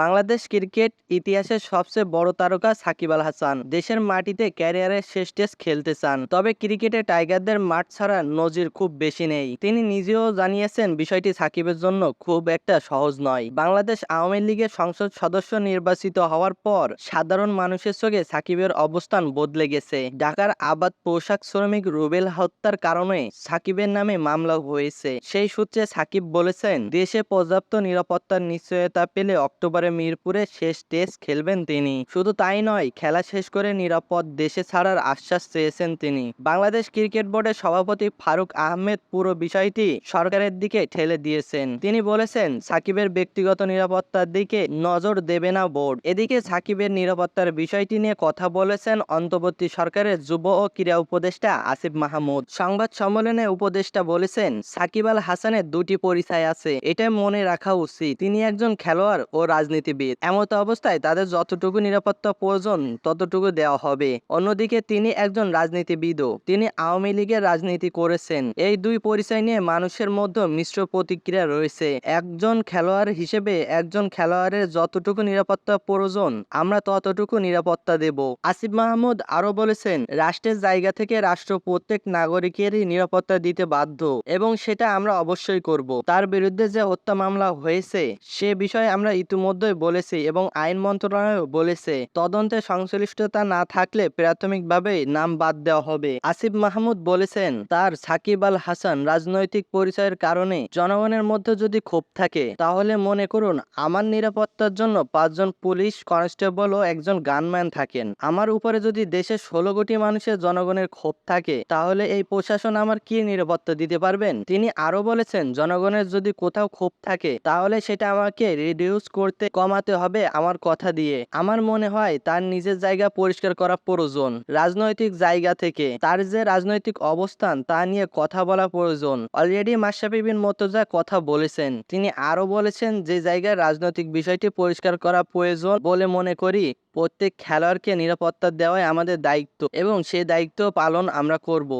Bangladesh cricket ইতিহাসের সবচেয়ে বড় তারকা সাকিব আল হাসান। দেশের মাটিতে ক্যারিয়ারের শেষ টেস্ট খেলতে চান। তবে ক্রিকেটে টাইগারদের মাঠ ছাড়া নজির খুব বেশি নেই। তিনি নিজেও জানিয়েছেন, বিষয়টি সাকিবের জন্য খুব একটা সহজ নয়। বাংলাদেশ আওয়ামী লীগের সংসদ সদস্য নির্বাচিত হওয়ার পর সাধারণ মানুষের চোখে সাকিবের অবস্থান বদলে গেছে। ঢাকার আবাদ পোশাক শ্রমিক রুবেল হত্যার কারণে সাকিবের নামে মামলা হয়েছে। সেই সূত্রে সাকিব বলেছেন, দেশে পর্যাপ্ত নিরাপত্তার নিশ্চয়তা পেলে অক্টোবরে মিরপুরে শেষ টেস্ট খেলবেন তিনি। শুধু তাই নয়, খেলা শেষ করে নিরাপদ দেশে ছাড়ার আশ্বাস চেয়েছেন তিনি। বাংলাদেশ ক্রিকেট বোর্ডের সভাপতি ফারুক আহমেদ পুরো বিষয়টি সরকারের দিকে ঠেলে দিয়েছেন। তিনি বলেছেন, সাকিবের ব্যক্তিগত নিরাপত্তার দিকে নজর দেবে না বোর্ড। এদিকে সাকিবের নিরাপত্তার বিষয়টি নিয়ে কথা বলেছেন অন্তর্বর্তী সরকারের যুব ও ক্রীড়া উপদেষ্টা আসিফ মাহমুদ। সংবাদ সম্মেলনে উপদেষ্টা বলেছেন, সাকিব আল হাসানের দুটি পরিচয় আছে এটা মনে রাখা উচিত। তিনি একজন খেলোয়াড় ও রাজনীতিবিদ এমত অবস্থায় তাদের যতটুকু নিরাপত্তা প্রয়োজন, ততটুকু দেওয়া হবে। অন্যদিকে তিনি একজন রাজনীতিবিদও। তিনি আওয়ামী লীগের রাজনীতি করেছেন। এই দুই পরিচয় নিয়ে মানুষের মধ্যে মিশ্র প্রতিক্রিয়া রয়েছে। একজন খেলোয়াড় হিসেবে একজন খেলোয়াড়ের যতটুকু নিরাপত্তা প্রয়োজন, আমরা ততটুকু নিরাপত্তা দেব। আসিফ মাহমুদ আরও বলেছেন, রাষ্ট্রের জায়গা থেকে রাষ্ট্র প্রত্যেক নাগরিকেরই নিরাপত্তা দিতে বাধ্য, এবং সেটা আমরা অবশ্যই করব। তার বিরুদ্ধে যে হত্যা মামলা হয়েছে, সে বিষয়ে আমরা ইতিমধ্যেই বলেছি এবং আইন মন্ত্রণালয় বলেছে। তদন্তে সংশ্লিষ্টতা না থাকলে প্রাথমিকভাবে নাম বাদ দেওয়া হবে। আসিফ মাহমুদ বলেছেন, তার সাকিব আল হাসান রাজনৈতিক পরিচয়ের কারণে জনগণের মধ্যে যদি ক্ষোভ থাকে, তাহলে মনে করুন, আমার নিরাপত্তার জন্য পাঁচজন পুলিশ কনস্টেবল ও একজন গানম্যান থাকেন। আমার উপরে যদি দেশের ষোলো কোটি মানুষের জনগণের ক্ষোভ থাকে, তাহলে এই প্রশাসন আমার কি নিরাপত্তা দিতে পারবেন? তিনি আরও বলেছেন, জনগণের যদি কোথাও ক্ষোভ থাকে, তাহলে সেটা আমাকে রিডিউস করতে কমাতে হবে আমার কথা দিয়ে। আমার মনে হয় তার নিজের জায়গা পরিষ্কার করা প্রয়োজন। রাজনৈতিক জায়গা থেকে তার যে রাজনৈতিক অবস্থান তা নিয়ে কথা বলা প্রয়োজন। অলরেডি মাশরাফি বিন মর্তজা কথা বলেছেন। তিনি আরও বলেছেন যে জায়গায় রাজনৈতিক বিষয়টি পরিষ্কার করা প্রয়োজন বলে মনে করি। প্রত্যেক খেলোয়াড়কে নিরাপত্তা দেওয়াই আমাদের দায়িত্ব এবং সেই দায়িত্ব পালন আমরা করব।